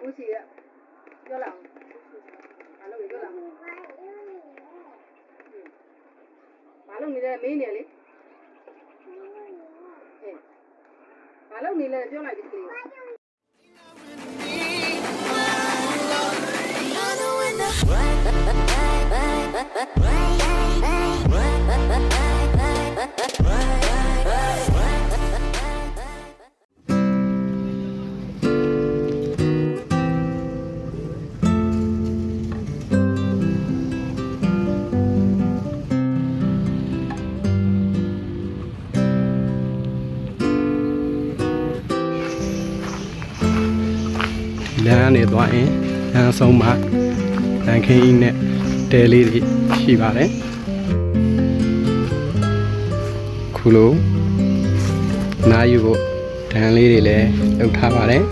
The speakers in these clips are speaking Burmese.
ကိုချီကပြောလာအောင်ဘာလို့ပြောလာအောင်ဘာလို့နေလဲမင်းနေလေအေးဘာလို့နေလဲ လိုက်ပြီကလေးလမ်းကနေသွားရင်လမ်းအဆုံးမှာလမ်းခင်းကြီးနဲ့တဲလေးတွေရှိပါတယ်ခုလိုနားယူဖို့ဒန်းလေးတွေလည်းလုပ်ထားပါတယ်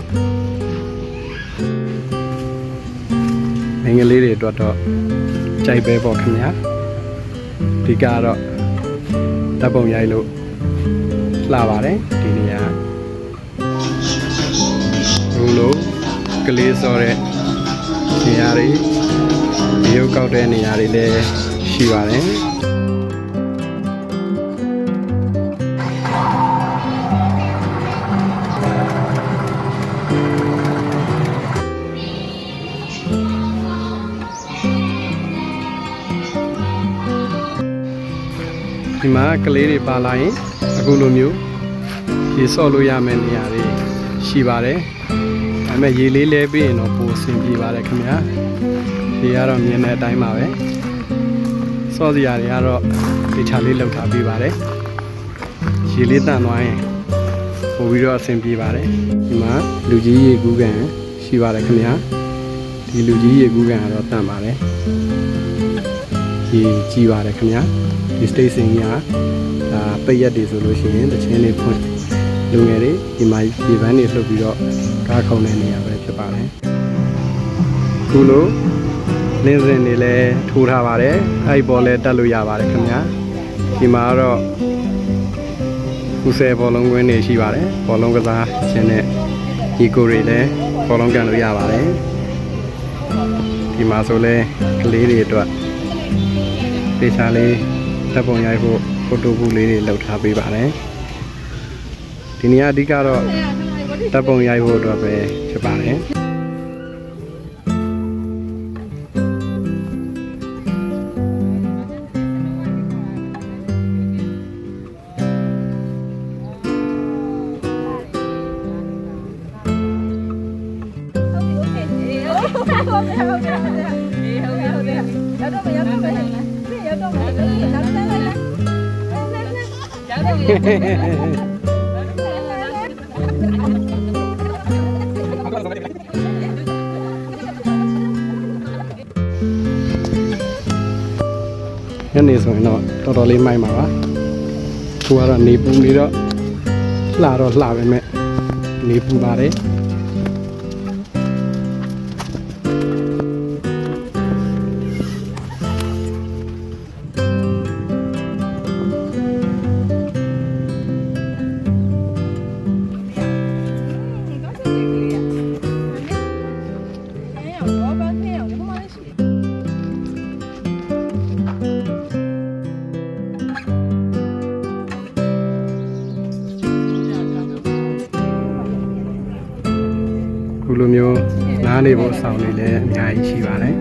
မင်္ဂလေးတွေအတွက်တော့ကြိုက်ပဲပေါ့ခင်ဗျာဒီကတော့တပ်ပုံရိုက်လို့လှပါတယ်ဒီနေရာ ကလေးစောတဲ့နေရာတွေဒီရုပ်ကောက်တဲ့နေရာတွေလည်းရှိပါတယ်ဒီမှာကလေးတွေပါလာရင်အခုလိုမျိုးရေဆော့လို့ရမယ့်နေရာတွေရှိပါတယ်ဒါ ပေမဲ့ရေလေးလဲပြီးရင်တော့ပိုအဆင်ပြေပါတယ်ခင်ဗျာဒီကတော့မြင်တဲ့အတိုင်းပါပဲဆော့စရာတွေကတော့ဒီချာလေးလောက်ထားပေးပါတယ်ရေလေးတန့်သွားရင်ပိုပြီးတော့အဆင်ပြေပါတယ်ဒီမှာလူကြီးရေကူးကန်ရှိပါတယ်ခင်ဗျာဒီလူကြီးရေကူးကန်ကတော့တန့်ပါတယ်ရေကြီးပါတယ်ခင်ဗျာဒီ station ကြီးကဒါပိတ်ရက်တွေဆိုလို့ရှိရင်တချင်းလေးဖွင့် လူငယ်တွေဒီမှာဒီဗန်းတွေလှုပ်ပြီးတော့ကားခုံတဲ့နေရာပဲဖြစ်ပါတယ်ခုလိုလင်းစင်တွေလည်းထိုးထားပါတယ်အဲ့ဒီဘောလည်းတက်လို့ရပါတယ်ခင်ဗျာဒီမှာကတော့ကုဆယ်ဘောလုံးကွင်းတွေရှိပါတယ်ဘောလုံးကစားခြင်းနဲ့ဒီကိုတွေလည်းဘောလုံးကန်လို့ရပါတယ်ဒီမှာဆိုလဲကလေးတွေအတွက်တေချာလေးတပ်ပုံရိုက်ဖို့ဖိုတိုဘူးလေးတွေလုပ်ထားပေးပါတယ် ဒီနေရာအဓိကတော့တပ်ပုံရိုက်ဖို့အတွက်ပဲဖြစ်ပါတယ် ညနေဆိုရင်တော့တော်တော်လေးမိုက်ပါပါသူကတော့နေပူနေတော့လှတော့လှပဲမဲ့နေပူပါတယ် လိုမျိုးနားနေဖို့အဆောင်တွေလည်းအများကြီးရှိပါတယ်